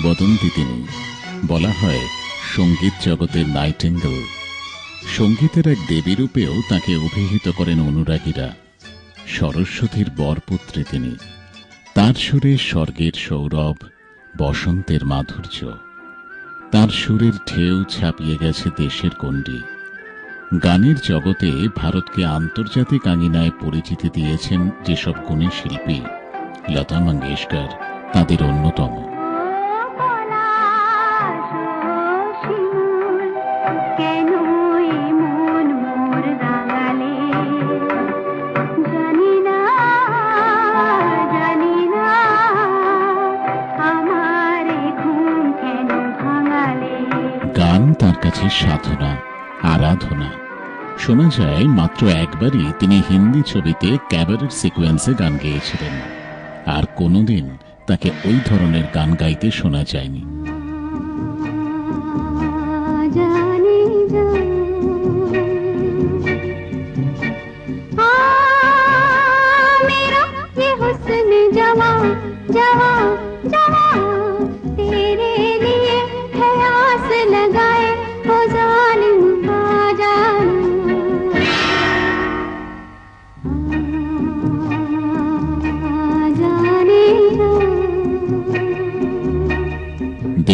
কিংবদন্তি তিনি বলা হয়, সংগীত জগতের নাইটেঙ্গেল। সঙ্গীতের এক দেবীরূপেও তাকে অভিহিত করেন অনুরাগীরা। সরস্বতীর বরপুত্রী তিনি। তার সুরে স্বর্গের সৌরভ, বসন্তের মাধুর্য। তার সুরের ঢেউ ছাপিয়ে গেছে দেশের গণ্ডি। গানের জগতে ভারতকে আন্তর্জাতিক আঙিনায় পরিচিতি দিয়েছেন যেসব গুণী শিল্পী লতা মঙ্গেশকর, তাদের অন্যতম। সাধনা আরাধনা শোনা যায় মাত্র একবারই তিনি হিন্দি ছবিতে ক্যাবারের সিকোয়েন্সে গান গেয়েছিলেন আর কোনোদিন তাকে ওই ধরনের গান গাইতে শোনা যায়নি জানি না आ, मेरा ये हुस्न जवां जवां जवां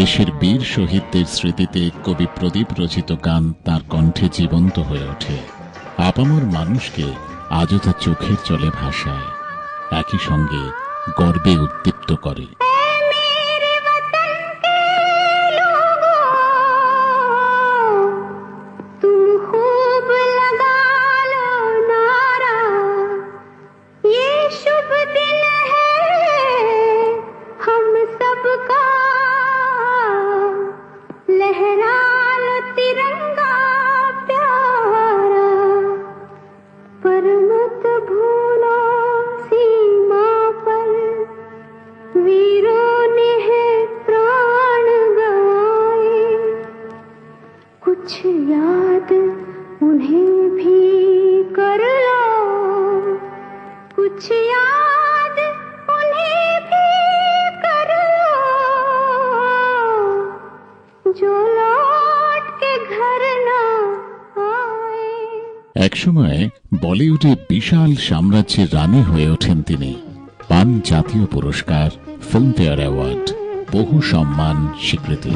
দেশের বীর শহীদদের স্মৃতিতে কবি প্রদীপ রচিত গান তার কণ্ঠে জীবন্ত হয়ে ওঠে। আপামর মানুষকে আজও তা চোখের চলে ভাসায়। একই সঙ্গে গর্বে উদ্দীপ্ত করে। तिरंगा একসময় বলিউডে বিশাল সাম্রাজ্যের রানী হয়ে ওঠেন তিনি। পান জাতীয় পুরস্কার, ফিল্মফেয়ার অ্যাওয়ার্ড, বহু সম্মান, স্বীকৃতি।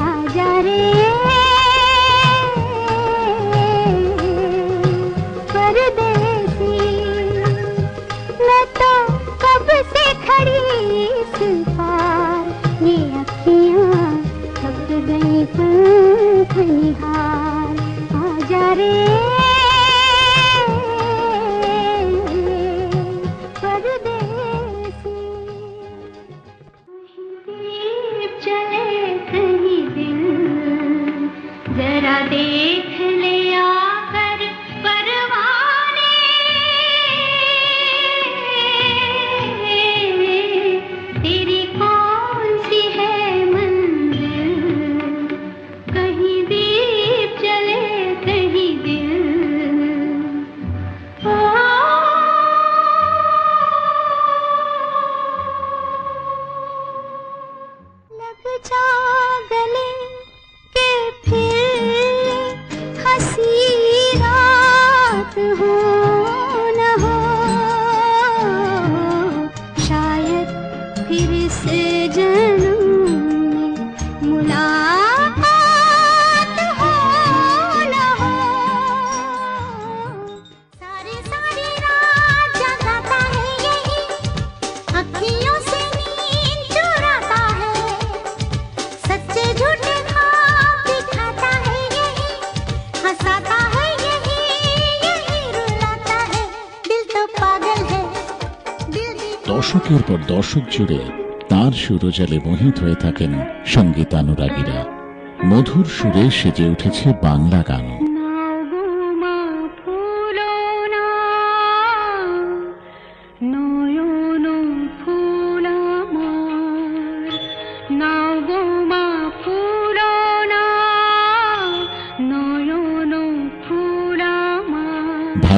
दे to who দশকের পর দশক জুড়ে তার সুরজালে মোহিত হয়ে থাকেন সঙ্গীতানুরাগীরা। মধুর সুরে সেজে উঠেছে বাংলা গানও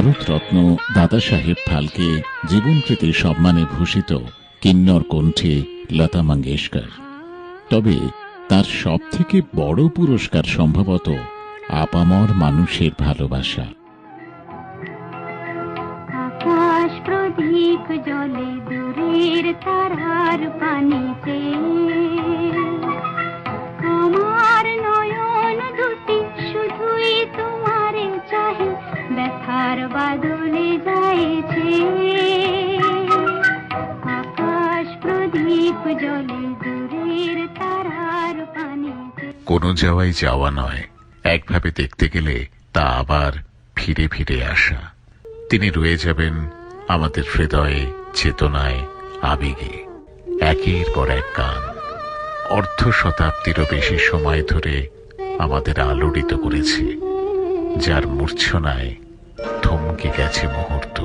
ভারতরত্ন দাদা সাহেব ফালকে জীবনপ্রীতি সম্মানে ভূষিত কিন্নর কণ্ঠে লতা মঙ্গেশকর। তবে তার সব থেকে বড় পুরস্কার সম্ভবত আপামর মানুষের ভালোবাসা। আকাশ প্রদীপ জলে দূরের তারার পানিতে কোনো যাওয়াই যাওয়া নয়। একভাবে দেখতে গেলে তা আবার ফিরে ফিরে আসা। তিনি রয়ে যাবেন আমাদের হৃদয়ে চেতনায় আবেগে। একের পর এক গান। অর্ধ শতাব্দীরও বেশি সময় ধরে আমাদের আলোড়িত করেছে, যার মূর্ছনায় থমকে গেছে মুহূর্ত।